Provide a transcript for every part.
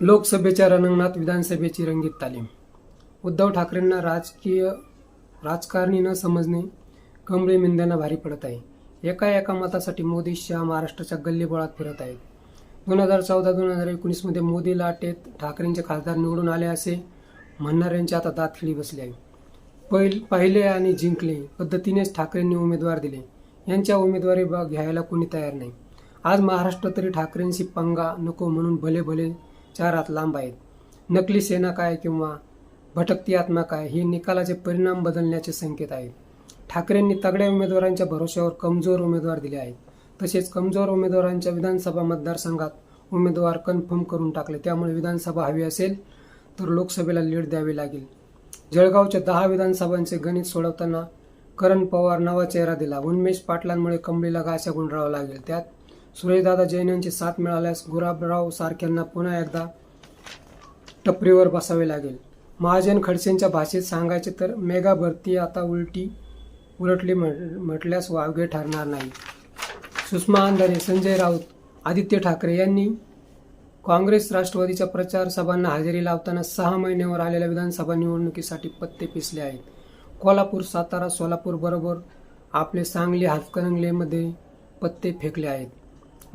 लोकसभेच्या रणांगणात विधानसभेची रंगीत तालीम. उद्धव ठाकरेंना राजकीय राजकारणी न समजणे कमळे मेंद्यांना भारी पडत आहे. एका एका मतासाठी मोदी शहा महाराष्ट्राच्या गल्लीबोळात फिरत आहेत. दोन हजार चौदा दोन हजार एकोणीसमध्ये मोदी लाटेत ठाकरेंचे खासदार निवडून आले असे म्हणणाऱ्यांचे आता दात खिळी बसले आहे. पहिल पाहिले आणि जिंकले पद्धतीनेच ठाकरेंनी उमेदवार दिले. यांच्या उमेदवारी भाग घ्यायला कोणी तयार नाही. आज महाराष्ट्र तरी ठाकरेंशी पंगा नको म्हणून भले भले चार हात लांब आहेत. नकली सेना काय किंवा भटकती आत्मा काय हे निकालाचे परिणाम बदलण्याचे संकेत आहेत. ठाकरेंनी तगड्या उमेदवारांच्या भरोश्यावर कमजोर उमेदवार दिले आहेत. तसेच कमजोर उमेदवारांच्या विधानसभा मतदारसंघात उमेदवार कन्फर्म करून टाकले. त्यामुळे विधानसभा हवी असेल तर लोकसभेला लीड द्यावी लागेल. जळगावच्या दहा विधानसभांचे गणित सोडवताना करण पवार नवा चेहरा दिला. उन्मेष पाटलांमुळे कंबळीला गाशा गुंडरावा लागेल. त्यात सुरेशदादा जैन यांची साथ मिळाल्यास गुराबराव सारख्यांना पुन्हा एकदा टपरीवर बसावे लागेल. महाजन खडसेंच्या भाषेत सांगायचे तर मेगा भरती आता उलटी उलटली म्हट- म्हटल्यास वावगे ठरणार नाही. सुषमा अंधारे संजय राऊत आदित्य ठाकरे यांनी काँग्रेस राष्ट्रवादीच्या प्रचार सभांना हजेरी लावताना सहा महिन्यावर आलेल्या विधानसभा निवडणुकीसाठी पत्ते पिसले आहेत. कोल्हापूर सातारा सोलापूर बरोबर आपले सांगली हातकणंगलेमध्ये पत्ते फेकले आहेत.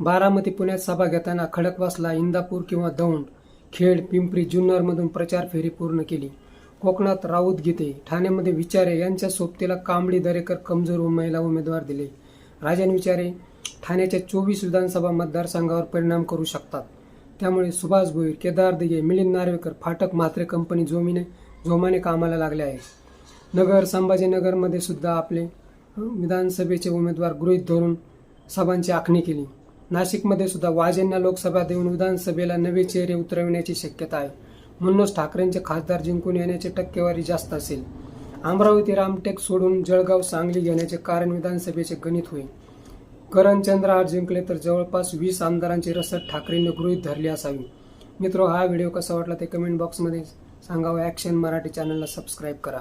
बारामती पुण्यात सभा घेताना खडकवासला इंदापूर किंवा दौंड. खेड पिंपरी जुन्नरमधून प्रचार फेरी पूर्ण केली. कोकणात राऊत गीते ठाण्यामध्ये विचारे यांच्या सोबतीला कांबळी दरेकर कमजोर महिला उमेदवार दिले. राजन विचारे ठाण्याच्या चोवीस विधानसभा मतदारसंघावर परिणाम करू शकतात. त्यामुळे सुभाष भोईर केदार दिगे मिलिंद नार्वेकर फाटक म्हात्रे कंपनी जोमीने जोमाने कामाला लागले आहे नगर संभाजीनगरमध्ये सुद्धा आपले विधानसभेचे उमेदवार गृहीत धरून सभांची आखणी केली. नाशिकमध्ये सुद्धा वाजेंना लोकसभा देऊन विधानसभेला नवे चेहरे उतरविण्याची शक्यता आहे. म्हणूनच ठाकरेंचे खासदार जिंकून येण्याची टक्केवारी जास्त असेल. अमरावती रामटेक सोडून जळगाव सांगली घेण्याचे कारण विधानसभेचे गणित होईल. करणचंद्र आठ जिंकले तर जवळपास वीस आमदारांची रसद ठाकरेंनी गृहीत धरली असावी. मित्र हा व्हिडिओ कसा वाटला ते कमेंट बॉक्समध्ये सांगावं ॲक्शन मराठी चॅनलला सबस्क्राईब करा.